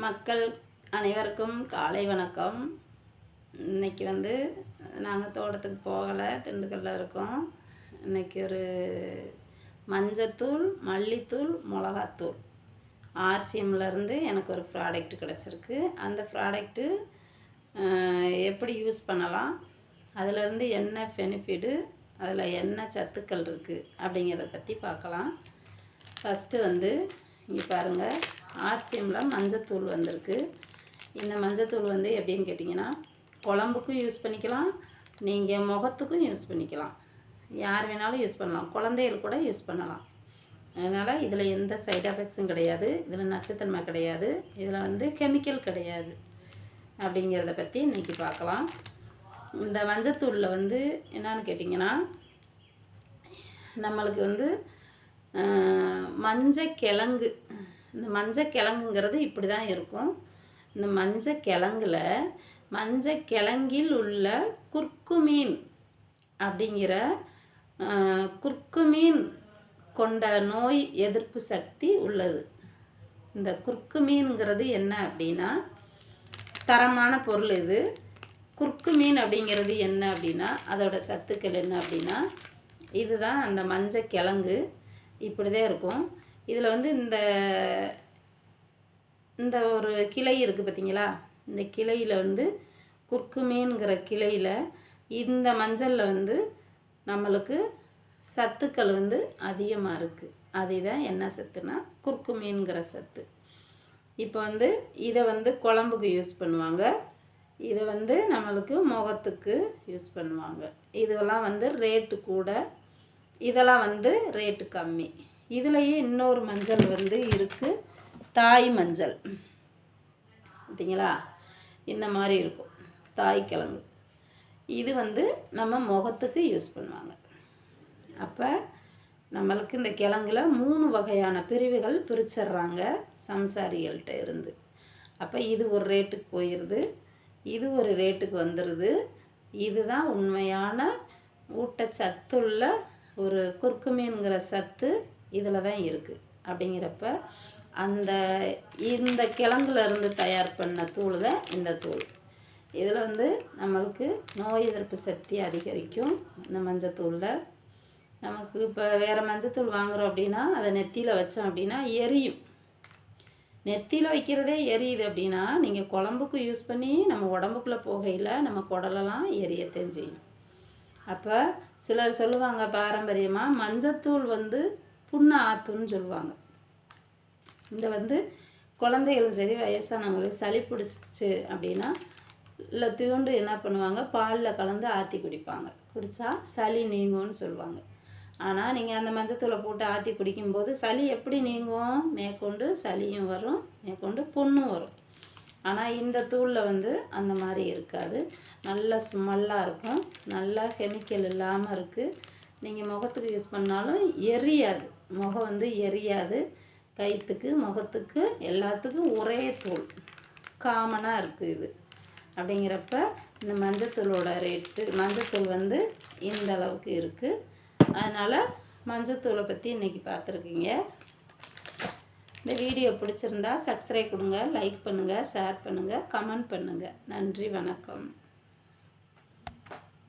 மக்கள் அனைவருக்கும் காலை வணக்கம். இன்னைக்கு வந்து நாங்கள் தோட்டத்துக்கு போகலை திண்டுக்கல்ல இருக்கோம். இன்றைக்கி ஒரு மஞ்சத்தூள் மல்லித்தூள் மிளகாத்தூள். ஆர்சிஎம்லேருந்து எனக்கு ஒரு ப்ராடக்ட் கிடச்சிருக்கு. அந்த ப்ராடக்ட்டு எப்படி யூஸ் பண்ணலாம்? அதிலேருந்து என்ன பெனிஃபிட்டு அதில் என்ன சத்துக்கள் இருக்குது அப்படிங்கிறத பற்றி பார்க்கலாம். ஃபஸ்ட்டு வந்து இங்கே பாருங்கள் ஆர்சிஎம்மில் மஞ்சத்தூள் வந்திருக்கு. இந்த மஞ்சத்தூள் வந்து எப்படின்னு கேட்டிங்கன்னா குழம்புக்கும் யூஸ் பண்ணிக்கலாம் நீங்கள் முகத்துக்கும் யூஸ் பண்ணிக்கலாம். யார் வேணாலும் யூஸ் பண்ணலாம். குழந்தைகள் கூட யூஸ் பண்ணலாம். அதனால் இதில் எந்த சைட் எஃபெக்ட்ஸும் கிடையாது. இதில் நச்சுத்தன்மை கிடையாது. இதில் வந்து கெமிக்கல் கிடையாது. அப்படிங்கிறத பற்றி இன்றைக்கி பார்க்கலாம். இந்த மஞ்சத்தூளில் வந்து என்னன்னு கேட்டிங்கன்னா நம்மளுக்கு வந்து மஞ்சக்கிழங்கு. இந்த மஞ்சக்கிழங்குங்கிறது இப்படி தான் இருக்கும். இந்த மஞ்சக்கிழங்குல மஞ்சக்கிழங்கில் உள்ள குர்க்குமீன் அப்படிங்கிற குர்க்குமீன் கொண்ட நோய் எதிர்ப்பு சக்தி உள்ளது. இந்த குர்க்குமீன்ங்கிறது என்ன அப்படின்னா தரமான பொருள் இது. குர்க்குமீன் அப்படிங்கிறது என்ன அப்படின்னா அதோட சத்துக்கள் என்ன அப்படின்னா இதுதான் அந்த மஞ்சள் கிழங்கு இப்படி தான் இருக்கும். இதில் வந்து இந்த இந்த ஒரு கிளை இருக்குது பார்த்தீங்களா இந்த கிளையில் வந்து குர்க்குமீன்கிற கிளையில் இந்த மஞ்சளில் வந்து நம்மளுக்கு சத்துக்கள் வந்து அதிகமாக இருக்குது அதுதான் என்ன சத்துனா குர்க்குமீன்கிற சத்து. இப்போ வந்து இதை வந்து குழம்புக்கு யூஸ் பண்ணுவாங்க. இதை வந்து நம்மளுக்கு முகத்துக்கு யூஸ் பண்ணுவாங்க. இதெல்லாம் வந்து ரேட்டு கூட இதெல்லாம் வந்து ரேட்டு கம்மி. இதுலேயே இன்னொரு மஞ்சள் வந்து இருக்குது தாய் மஞ்சள். பார்த்தீங்களா? இந்த மாதிரி இருக்கும். தாய் கிழங்கு. இது வந்து நம்ம முகத்துக்கு யூஸ் பண்ணுவாங்க. அப்போ நம்மளுக்கு இந்த கிழங்குல மூணு வகையான பிரிவுகள் பிரிச்சிடுறாங்க சம்சாரிகள்கிட்ட இருந்து. அப்போ இது ஒரு ரேட்டுக்கு போயிடுது இது ஒரு ரேட்டுக்கு வந்துடுது இதுதான் உண்மையான ஊட்டச்சத்துள்ள ஒரு குறுக்குமீன்கிற சத்து இதில் தான் இருக்குது அப்படிங்கிறப்ப அந்த இந்த கிழங்குலேருந்து தயார் பண்ண தூள் தான் இந்த தூள். இதில் வந்து நம்மளுக்கு நோய் எதிர்ப்பு சக்தி அதிகரிக்கும் இந்த மஞ்சத்தூளில். நமக்கு இப்போ வேறு மஞ்சத்தூள் வாங்குகிறோம் அப்படின்னா அதை நெத்தியில் வச்சோம் அப்படின்னா எரியும். நெத்தியில் வைக்கிறதே எரியுது அப்படின்னா நீங்கள் குழம்புக்கு யூஸ் பண்ணி நம்ம உடம்புக்குள்ளே போகையில் நம்ம குடலெல்லாம் எரியத்தான் செய்யும். அப்போ சிலர் சொல்லுவாங்க பாரம்பரியமாக மஞ்சத்தூள் வந்து புண்ணு ஆத்துன்னு சொல்லுவாங்க. இந்த வந்து குழந்தைகளும் சரி வயசானவங்களும் சளி பிடிச்சிச்சு அப்படின்னா இல்லை தூண்டு என்ன பண்ணுவாங்க? பாலில் கலந்து ஆற்றி குடிப்பாங்க. குடித்தா சளி நீங்கும்னு சொல்லுவாங்க. ஆனால் நீங்கள் அந்த மஞ்சத்தூளை போட்டு ஆற்றி குடிக்கும்போது சளி எப்படி நீங்கும்? மேற்கொண்டு சளியும் வரும் மேற்கொண்டு புண்ணும் வரும். ஆனால் இந்த தூளில் வந்து அந்த மாதிரி இருக்காது. நல்லா ஸ்மெல்லாக இருக்கும். நல்லா கெமிக்கல் இல்லாமல் இருக்குது நீங்கள் முகத்துக்கு யூஸ் பண்ணாலும் எரியாது. முகம் வந்து எரியாது. கைத்துக்கு முகத்துக்கு எல்லாத்துக்கும் ஒரே தூள். காமனாக இருக்குது இது. அப்படிங்கிறப்ப இந்த மஞ்சத்தூளோட ரேட்டு மஞ்சத்தூள் வந்து இந்த அளவுக்கு இருக்குது அதனால் மஞ்சத்தூளை பற்றி இன்றைக்கி பார்த்துருக்கீங்க. இந்த வீடியோ பிடிச்சிருந்தா சப்ஸ்கிரைப் கொடுங்க லைக் பண்ணுங்கள் ஷேர் பண்ணுங்கள் கமெண்ட் பண்ணுங்கள் நன்றி வணக்கம்.